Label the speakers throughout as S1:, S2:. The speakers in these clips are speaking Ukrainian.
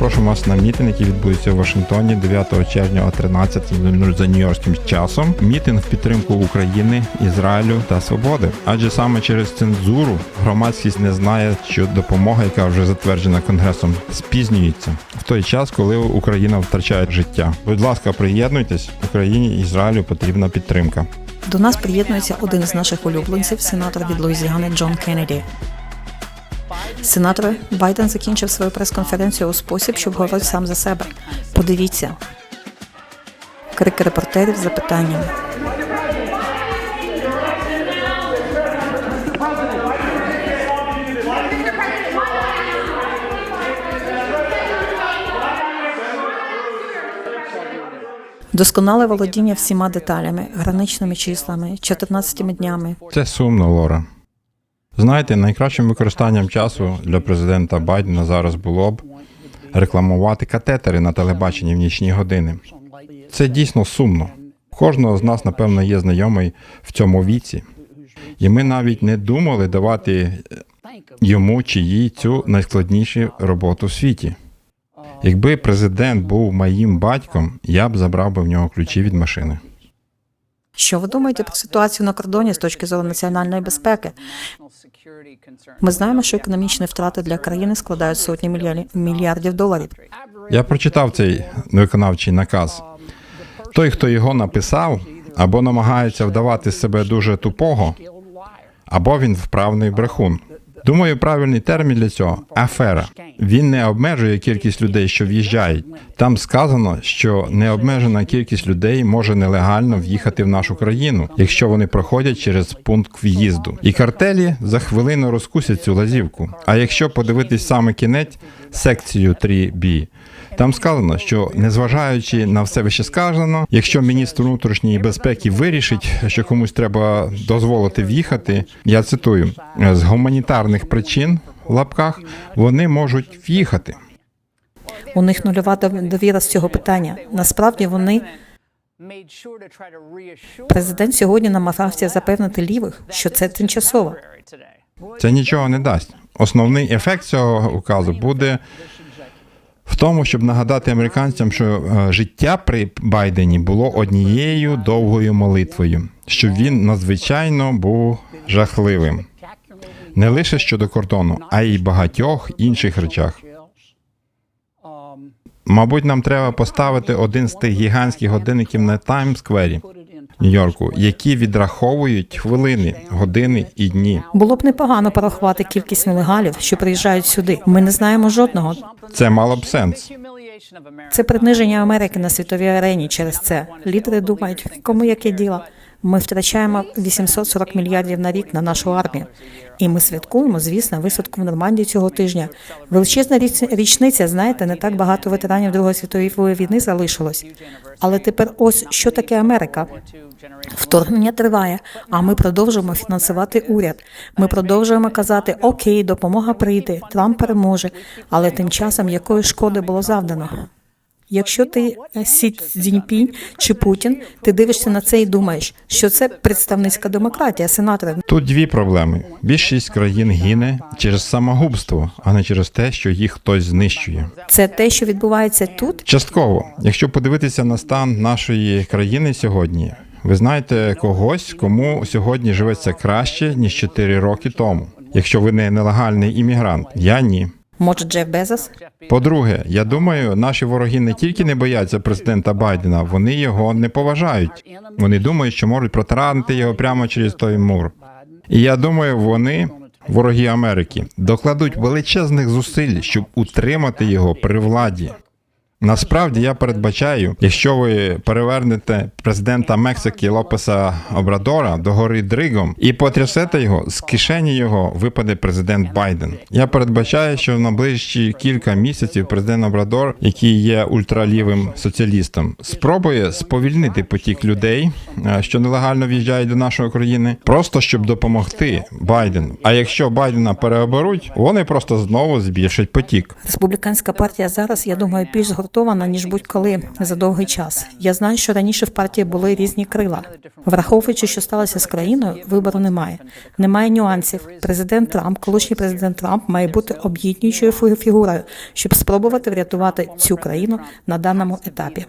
S1: запрошуємо вас на мітинг, який відбудеться у Вашингтоні 9 червня о 13.00 за нью-йоркським часом. Мітинг в підтримку України, Ізраїлю та свободи. Адже саме через цензуру громадськість не знає, що допомога, яка вже затверджена конгресом, спізнюється в той час, коли Україна втрачає життя. Будь ласка, приєднуйтесь Україні Ізраїлю потрібна підтримка.
S2: До нас приєднується один з наших улюбленців, сенатор від Луїзіани Джон Кеннеді. Сенатор Байден закінчив свою прес-конференцію у спосіб, щоб говорити сам за себе. Подивіться. Крик репортерів з запитанням. Досконале володіння всіма деталями, граничними числами, 14 днями,
S1: Це сумно, Лора. Знаєте, найкращим використанням часу для президента Байдена зараз було б рекламувати катетери на телебаченні в нічні години. Це дійсно сумно. Кожного з нас, напевно, є знайомий в цьому віці, і ми навіть не думали давати йому чи їй цю найскладнішу роботу в світі. Якби президент був моїм батьком, я б забрав би в нього ключі від машини.
S2: Що ви думаєте про ситуацію на кордоні з точки зору національної безпеки? Ми знаємо, що економічні втрати для країни складають сотні мільярдів- доларів.
S1: Я прочитав цей виконавчий наказ. Той, хто його написав, або намагається вдавати себе дуже тупого, або він вправний брехун. Думаю, правильний термін для цього афера. Він не обмежує кількість людей, що в'їжджають. Там сказано, що необмежена кількість людей може нелегально в'їхати в нашу країну, якщо вони проходять через пункт в'їзду. І картелі за хвилину розкусять цю лазівку. А якщо подивитись саме кінець, секцію 3B, там сказано, що незважаючи на все вище сказано, якщо міністр внутрішньої безпеки вирішить, що комусь треба дозволити в'їхати, я цитую з гуманітарних причин в лапках вони можуть в'їхати.
S2: У них нульова довіра з цього питання. Насправді вони президент сьогодні намагався запевнити лівих, що це тимчасово.
S1: Це нічого не дасть. Основний ефект цього указу буде в тому, щоб нагадати американцям, що е, життя при Байдені було однією довгою молитвою, що він надзвичайно був жахливим. Не лише щодо кордону, а й багатьох інших речах. Мабуть, нам треба поставити один з тих гігантських годинників на Таймс-сквері Нью-Йорку, які відраховують хвилини, години і дні.
S2: Було б непогано порахувати кількість нелегалів, що приїжджають сюди. Ми не знаємо жодного.
S1: Це мало б сенс.
S2: Це приниження Америки на світовій арені через це. Лідери думають, кому яке діло. Ми втрачаємо 840 мільярдів на рік на нашу армію. І ми святкуємо, звісно, висадку в Нормандії цього тижня. Величезна річ- річниця, знаєте, не так багато ветеранів Другої світової війни залишилось. Але тепер ось що таке Америка. Вторгнення триває, а ми продовжуємо фінансувати уряд. Ми продовжуємо казати: Окей, допомога прийде, Трамп переможе. Але тим часом якої шкоди було завдано? Якщо ти е, Сі Цзіньпінь чи Путін, ти дивишся на це і думаєш, що це представницька демократія, сенатори.
S1: Тут дві проблеми: більшість країн гине через самогубство, а не через те, що їх хтось знищує.
S2: Це те, що відбувається тут.
S1: Частково, якщо подивитися на стан нашої країни сьогодні, ви знаєте когось, кому сьогодні живеться краще ніж 4 роки тому. Якщо ви не нелегальний іммігрант, я ні.
S2: Може, Джеф Безос?
S1: По-друге, я думаю, наші вороги не тільки не бояться президента Байдена, вони його не поважають. Вони думають, що можуть протаранити його прямо через той мур. І я думаю, вони, вороги Америки, докладуть величезних зусиль, щоб утримати його при владі. Насправді я передбачаю, якщо ви перевернете президента Мексики Лопеса Обрадора до гори Дригом і потрясете його, з кишені його випаде президент Байден. Я передбачаю, що в найближчі кілька місяців президент Обрадор, який є ультралівим соціалістом, спробує сповільнити потік людей, е, що нелегально в'їжджають до нашої країни, просто щоб допомогти Байдену. А якщо Байдена переоберуть, вони просто знову збільшать потік.
S2: Республіканська партія зараз, я думаю, більш згуртована згуртована ніж будь-коли за довгий час. Я знаю, що раніше в партії були різні крила. Враховуючи, що сталося з країною, вибору немає. Немає нюансів. Президент Трамп, колишній президент Трамп, має бути об'єднуючою фі- фігурою, щоб спробувати врятувати цю країну на даному етапі.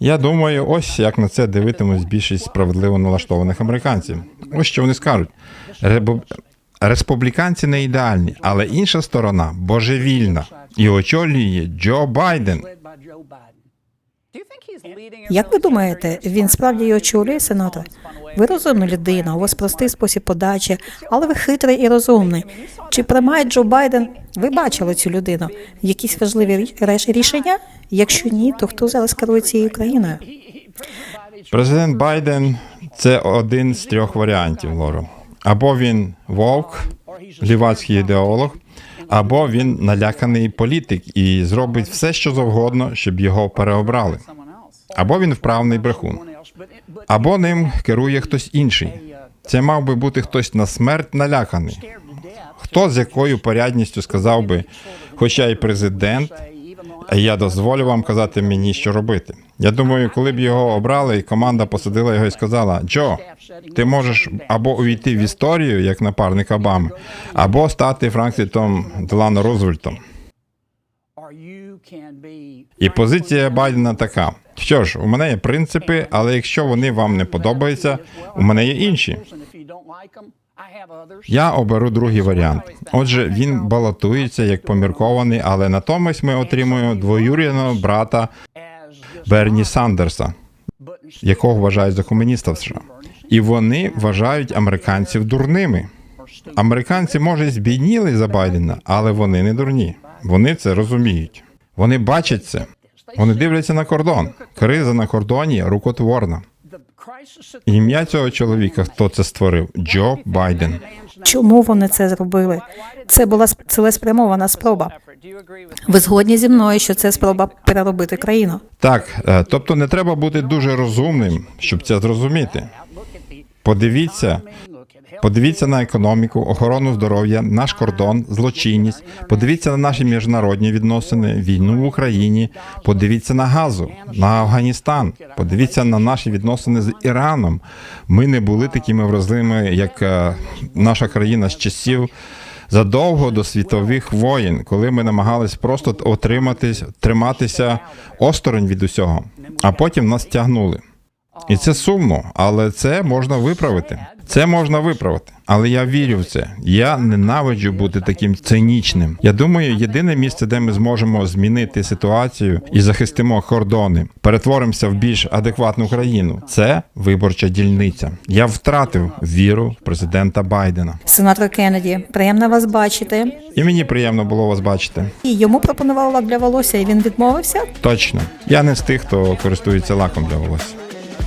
S1: Я думаю, ось як на це дивитимуть більшість справедливо налаштованих американців. Ось що вони скажуть. Республіканці не ідеальні, але інша сторона божевільна і очолює Джо Байден.
S2: Як ви думаєте, він справді її очолює сенатор? Ви розумна людина, у вас простий спосіб подачі, але ви хитрий і розумний. Чи приймає Джо Байден? Ви бачили цю людину? Якісь важливі рішення? Якщо ні, то хто зараз керує цією країною?
S1: Президент Байден це один з трьох варіантів, Лоро. Або він вовк, лівацький ідеолог, або він наляканий політик і зробить все, що завгодно, щоб його переобрали. Або він вправний брехун, або ним керує хтось інший. Це мав би бути хтось на смерть наляканий. Хто з якою порядністю сказав би, хоча й президент, я дозволю вам казати мені, що робити. Я думаю, коли б його обрали, і команда посадила його і сказала: Джо, ти можеш або увійти в історію як напарник Обами, або стати Франклітом Делано Рузвельтом. І позиція Байдена така: що ж, у мене є принципи, але якщо вони вам не подобаються, у мене є інші. Я оберу другий варіант. Отже, він балотується як поміркований, але натомість ми отримуємо двоюрідного брата Берні Сандерса, якого вважають за комуніста в США. І вони вважають американців дурними. Американці, може, збідніли за Байдена, але вони не дурні. Вони це розуміють. Вони бачать це. Вони дивляться на кордон. Криза на кордоні рукотворна. Ім'я цього чоловіка, хто це створив? Джо Байден.
S2: Чому вони це зробили? Це була сп- цілеспрямована спроба. Ви згодні зі мною, що це спроба переробити країну?
S1: Так, е, тобто не треба бути дуже розумним, щоб це зрозуміти. Подивіться, подивіться на економіку, охорону здоров'я, наш кордон, злочинність. Подивіться на наші міжнародні відносини, війну в Україні. Подивіться на газу, на Афганістан. Подивіться на наші відносини з Іраном. Ми не були такими вразливими, як е, наша країна з часів. Задовго до світових воєн, коли ми намагались просто отриматись, триматися осторонь від усього, а потім нас тягнули. І це сумно, але це можна виправити. Це можна виправити. Але я вірю в це. Я ненавиджу бути таким цинічним. Я думаю, єдине місце, де ми зможемо змінити ситуацію і захистимо кордони, перетворимося в більш адекватну країну. Це виборча дільниця. Я втратив віру в президента Байдена.
S2: Сенатор Кеннеді, приємно вас бачити.
S1: І мені приємно було вас бачити.
S2: І йому пропонував лак для волосся, і він відмовився.
S1: Точно. Я не з тих, хто користується лаком для волосся.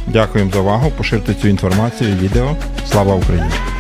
S1: Дякуємо за увагу. Поширте цю інформацію відео. Слава Україні!